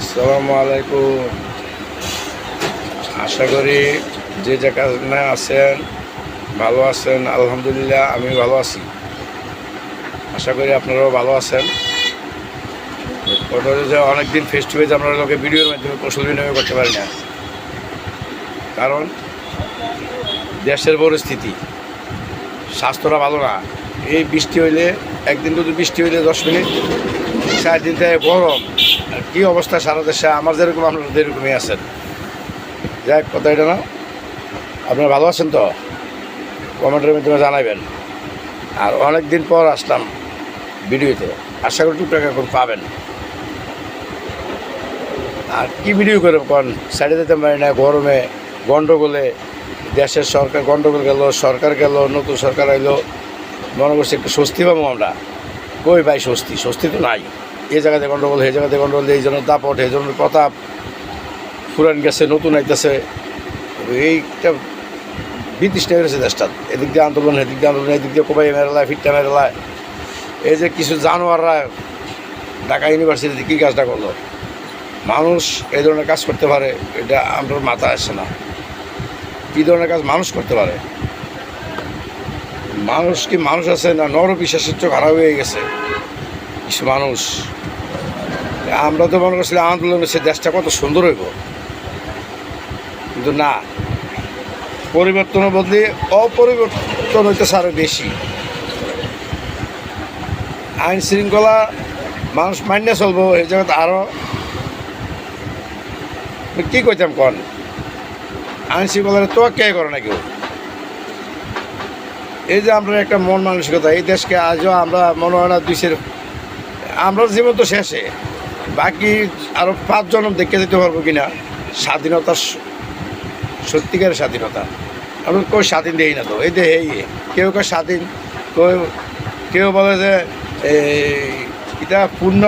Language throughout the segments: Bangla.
আসসালামু আলাইকুম। আশা করি যে যেখানে আছেন, ভালো আছেন, আলহামদুলিল্লাহ, আমি ভালো আছি। আশা করি আপনারাও ভালো আছেন। যে অনেকদিন ফেস টু ফেস আপনারা লোকে ভিডিওর মাধ্যমে কৌশল বিনিময় করতে পারি না। কারণ দেশের পরিস্থিতি, স্বাস্থ্যটা ভালো না। এই বৃষ্টি হইলে, একদিন যদি বৃষ্টি হইলে দশ মিনিট চার দিন থেকে গরম। আর কী অবস্থা সারা দেশে? আমার যেরকম, আপনারা যেরকমই আছেন। যাক কথা এটা না। আপনারা ভালো আছেন তো? কমেন্টের মাধ্যমে জানাবেন আর অনেক দিন পর আসলাম ভিডিওতে। আশা করি টুকটাক এখন পাবেন। আর কি ভিডিও করে কোন? সাইডে যেতে পারি না, গরমে গন্ডগোলে দেশের সরকার, গন্ডগোল গেল, সরকার গেল, নতুন সরকার এলো মনে করছি একটু স্বস্তি পাবো আমরা। কই ভাই স্বস্তি? স্বস্তি তো নাই। এই জায়গাতে গন্ডগোল এই জায়গাতে গন্ডগোল, এই জন্য দাপট, এই জন্য প্রতাপ, ফুরান গেছে, নতুন আইতেছে। এইটা বিতৃষ্ণা হয়ে গেছে দেশটা এদিক দিয়ে আন্দোলন, এদিক দিয়ে আন্দোলন, এদিক দিয়ে কোবাই মেরেলায় ফিটটা মেরেলায় এই যে কিছু জানোয়াররা ঢাকা ইউনিভার্সিটিতে কী কাজটা করল? মানুষ এই ধরনের কাজ করতে পারে, এটা আমার মাথায় আসে না। কী ধরনের কাজ মানুষ করতে পারে? মানুষ কি মানুষ আছে না নর বিশ্বাসের চোখ খারাপ হয়ে গেছে? কিছু মানুষ। আমরা তো মনে করছিলাম আন্দোলনে সে দেশটা কত সুন্দর হইব। কিন্তু না, পরিবর্তনের বদলে অপরিবর্তন হইতেছে আরও বেশি। আইন শৃঙ্খলা মানুষ মান্য চলবো, এই জায়গাতে আরও কি কইতাম কন? আইন শৃঙ্খলার তো কে করে না কেউ। এই যে আমরা একটা মন মানসিকতা, এই দেশকে আজও আমরা মনে হয় না দুইশের আমরা জীবন তো শেষে। বাকি আরও পাঁচ জনম দেখে যেতে পারব কিনা? স্বাধীনতা সত্যিকারের স্বাধীনতা। আমরা কেউ স্বাধীন দেই না তো? এই এই কেউ কেউ স্বাধীন, কেউ কেউ বলে যে এটা পূর্ণ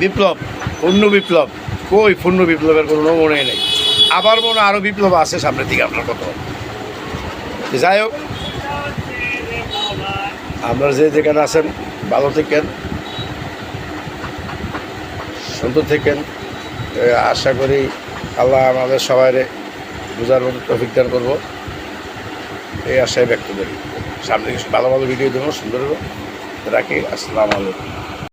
বিপ্লব পূর্ণ বিপ্লব। কই পূর্ণ বিপ্লবের কোনো মনে নেই। আবার মনে আরও বিপ্লব আছে সামনের দিকে আপনার কত যাই হোক আপনারা যে যেখানে আছেন, ভালো থেকেন। সুন্দর থেকেন। আশা করি আল্লাহ আমাদের সবাই বোঝার মতো তফিক দান করব। এই আশায় ব্যক্ত করি। সামনে ভালো ভালো ভিডিও দেবো, সুন্দর রাখি, আসসালামু আলাইকুম।